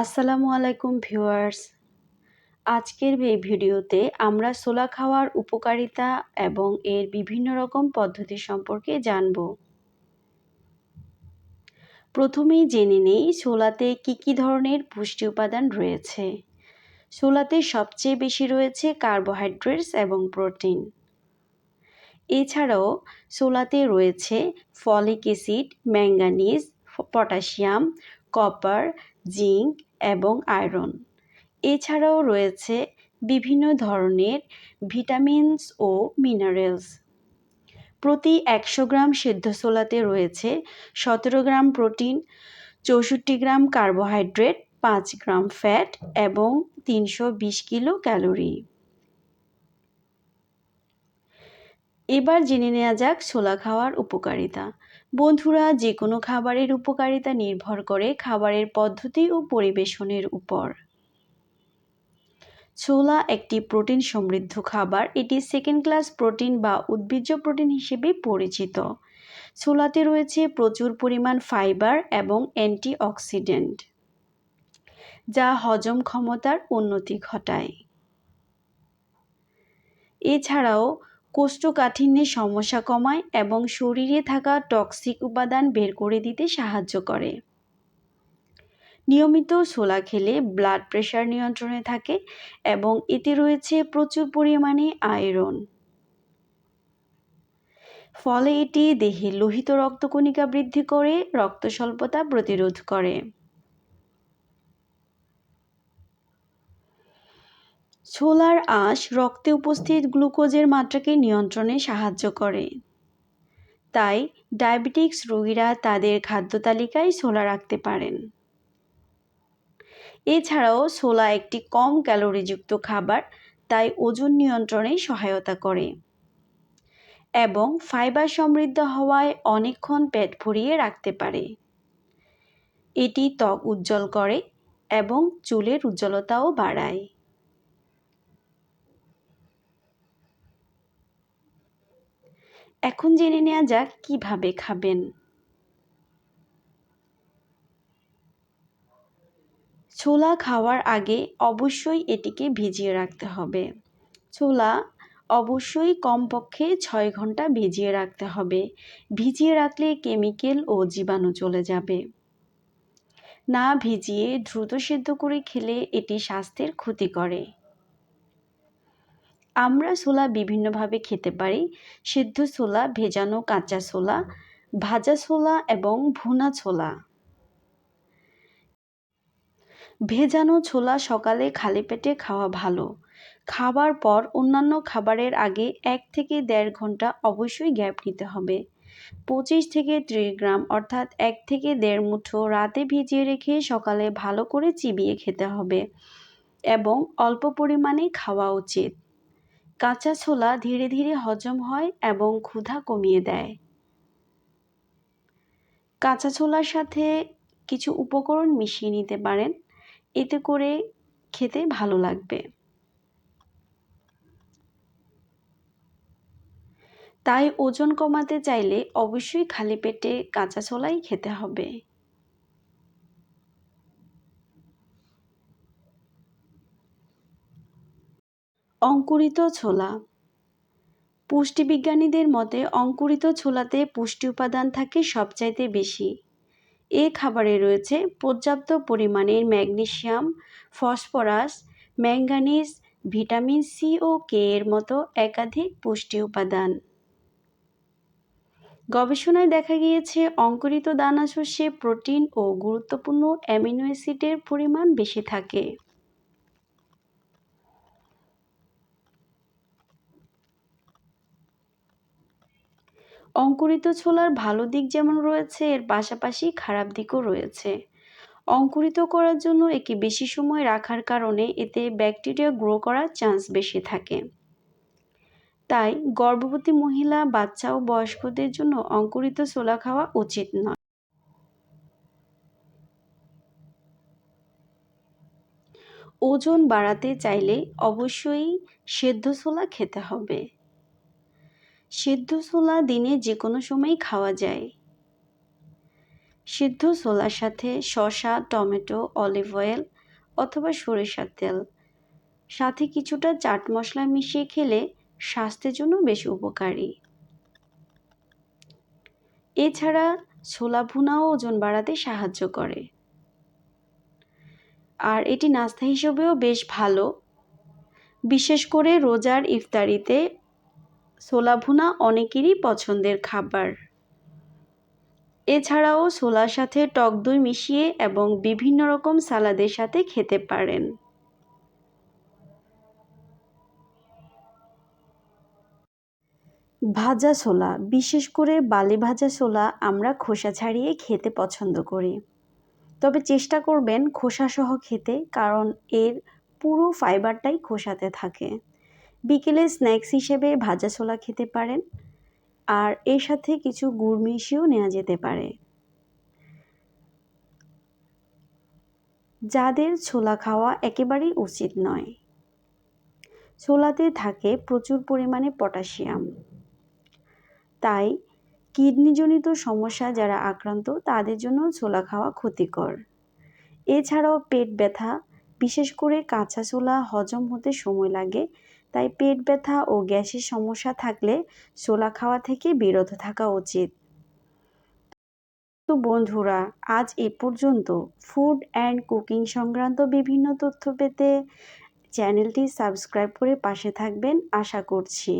আসসালামু আলাইকুম ভিউয়ার্স। আজকের এই ভিডিওতে আমরা ছোলা খাওয়ার উপকারিতা এবং এর বিভিন্ন রকম পদ্ধতি সম্পর্কে জানব। প্রথমেই জেনে নেই ছোলাতে কি কি ধরনের পুষ্টি উপাদান রয়েছে। ছোলাতে সবচেয়ে বেশি রয়েছে কার্বোহাইড্রেটস এবং প্রোটিন। এছাড়াও ছোলাতে রয়েছে folic acid, manganese, potassium, copper zinc এবং আয়রন। এছাড়াও রয়েছে বিভিন্ন ধরনের ভিটামিনস ও মিনারেলস। প্রতি একশো গ্রাম সেদ্ধ ছোলাতে রয়েছে সতেরো গ্রাম প্রোটিন, চৌষট্টি গ্রাম কার্বোহাইড্রেট, পাঁচ গ্রাম ফ্যাট এবং তিনশো বিশ কিলো ক্যালোরি। এবার জেনে নেওয়া যাক ছোলা খাওয়ার উপকারিতা। বন্ধুরা যে কোনো খাবারের উপকারিতা নির্ভর করে খাবারের পদ্ধতি ও পরিবেশনের উপর। ছোলা একটি প্রোটিন সমৃদ্ধ খাবার। এটি সেকেন্ড ক্লাস প্রোটিন বা উদ্ভিজ্জ প্রোটিন হিসেবে পরিচিত। ছোলাতে রয়েছে প্রচুর পরিমাণ ফাইবার এবং অ্যান্টিঅক্সিডেন্ট, যা হজম ক্ষমতার উন্নতি ঘটায়। এছাড়াও কোষ্ঠকাঠিন্যের সমস্যা কমায় এবং শরীরে থাকা টক্সিক উপাদান বের করে দিতে সাহায্য করে। নিয়মিত ছোলা খেলে ব্লাড প্রেশার নিয়ন্ত্রণে থাকে এবং এতে রয়েছে প্রচুর পরিমাণে আয়রন ফলে এটি দেহে লোহিত রক্তকণিকা বৃদ্ধি করে রক্ত স্বল্পতা প্রতিরোধ করে। ছোলার আঁশ রক্তে উপস্থিত গ্লুকোজের মাত্রাকে নিয়ন্ত্রণে সাহায্য করে। তাই ডায়াবেটিক্স রোগীরা তাদের খাদ্য তালিকায় ছোলা রাখতে পারেন। এছাড়াও ছোলা একটি কম ক্যালোরিযুক্ত খাবার, তাই ওজন নিয়ন্ত্রণে সহায়তা করে এবং ফাইবার সমৃদ্ধ হওয়ায় অনেকক্ষণ পেট ভরিয়ে রাখতে পারে। এটি ত্বক উজ্জ্বল করে এবং চুলের উজ্জ্বলতাও বাড়ায়। এখন জেনে নেওয়া যাক কীভাবে খাবেন। ছোলা খাওয়ার আগে অবশ্যই এটিকে ভিজিয়ে রাখতে হবে। ছোলা অবশ্যই কমপক্ষে ছয় ঘণ্টা ভিজিয়ে রাখতে হবে। ভিজিয়ে রাখলে কেমিক্যাল ও জীবাণু চলে যাবে। না ভিজিয়ে দ্রুত সেদ্ধ করে খেলে এটি স্বাস্থ্যের ক্ষতি করে। আমরা ছোলা বিভিন্নভাবে খেতে পারি। সিদ্ধ ছোলা, ভেজানো কাঁচা ছোলা, ভাজা ছোলা এবং ভুনা ছোলা। ভেজানো ছোলা সকালে খালি পেটে খাওয়া ভালো। খাবার পর অন্যান্য খাবারের আগে এক থেকে দেড় ঘণ্টা অবশ্যই গ্যাপ নিতে হবে। পঁচিশ থেকে ত্রিশ গ্রাম অর্থাৎ এক থেকে দেড় মুঠো রাতে ভিজিয়ে রেখে সকালে ভালো করে চিবিয়ে খেতে হবে এবং অল্প পরিমাণে খাওয়া উচিত। কাঁচা ছোলা ধীরে ধীরে হজম হয় এবং ক্ষুধা কমিয়ে দেয়। কাঁচা ছোলার সাথে কিছু উপকরণ মিশিয়ে নিতে পারেন। এতে করে খেতে ভালো লাগবে। তাই ওজন কমাতে চাইলে অবশ্যই খালি পেটে কাঁচা ছোলাই খেতে হবে। অঙ্কুরিত ছোলা। পুষ্টিবিজ্ঞানীদের মতে, অঙ্কুরিত ছোলাতে পুষ্টি উপাদান থাকে সবচাইতে বেশি। এ খাবারে রয়েছে পর্যাপ্ত পরিমাণের magnesium phosphorus manganese vitamin C ও কে এর মতো একাধিক পুষ্টি উপাদান। গবেষণায় দেখা গিয়েছে, অঙ্কুরিত দানা শস্যে প্রোটিন ও গুরুত্বপূর্ণ অ্যামিনো অ্যাসিডের পরিমাণ বেশি থাকে। অঙ্কুরিত ছোলার ভালো দিক যেমন রয়েছে, এর পাশাপাশি খারাপ দিকও রয়েছে। অঙ্কুরিত করার জন্য একে বেশি সময় রাখার কারণে এতে ব্যাকটেরিয়া গ্রো করার চান্স বেশি থাকে। তাই গর্ভবতী মহিলা, বাচ্চা ও বয়স্কদের জন্য অঙ্কুরিত ছোলা খাওয়া উচিত নয়। ওজন বাড়াতে চাইলে অবশ্যই সেদ্ধ ছোলা খেতে হবে। সেদ্ধ ছোলা দিনে যে কোনো সময় খাওয়া যায়। সিদ্ধ ছোলার সাথে শসা, টমেটো অলিভ অয়েল অথবা সরিষার তেল, সাথে কিছুটা চাট মশলা মিশিয়ে খেলে স্বাস্থ্যের জন্য বেশ উপকারী। এছাড়া ছোলা ভুনাও ওজন বাড়াতে সাহায্য করে। আর এটি নাস্তা হিসেবেও বেশ ভালো। বিশেষ করে রোজার ইফতারিতে ছোলা ভুনা অনেকেরই পছন্দের খাবার। এছাড়াও ছোলার সাথে টক দই মিশিয়ে এবং বিভিন্ন রকম সালাদের সাথে খেতে পারেন। ভাজা ছোলা, বিশেষ করে বালি ভাজা ছোলা আমরা খোসা ছাড়িয়ে খেতে পছন্দ করি। তবে চেষ্টা করবেন খোসাসহ খেতে, কারণ এর পুরো ফাইবারটাই খোসাতে থাকে। বিকেলে স্ন্যাক্স হিসেবে ভাজা ছোলা খেতে পারেন, আর এর সাথে কিছু গুড় মিশিয়েও নেওয়া যেতে পারে। যাদের ছোলা খাওয়া একেবারেই উচিত নয়। ছোলাতে থাকে প্রচুর পরিমাণে পটাশিয়াম। তাই কিডনিজনিত সমস্যা যারা আক্রান্ত, তাদের জন্য ছোলা খাওয়া ক্ষতিকর। এছাড়াও পেট ব্যথা বিশেষ করে কাঁচা ছোলা হজম হতে সময় লাগে, তাই পেট ব্যথা ও গ্যাসের সমস্যা থাকলে ছোলা খাওয়া থেকে বিরত থাকা উচিত। তো বন্ধুরা, আজ এ পর্যন্ত। ফুড অ্যান্ড কুকিং সংক্রান্ত বিভিন্ন তথ্য পেতে চ্যানেলটি সাবস্ক্রাইব করে পাশে থাকবেন, আশা করছি।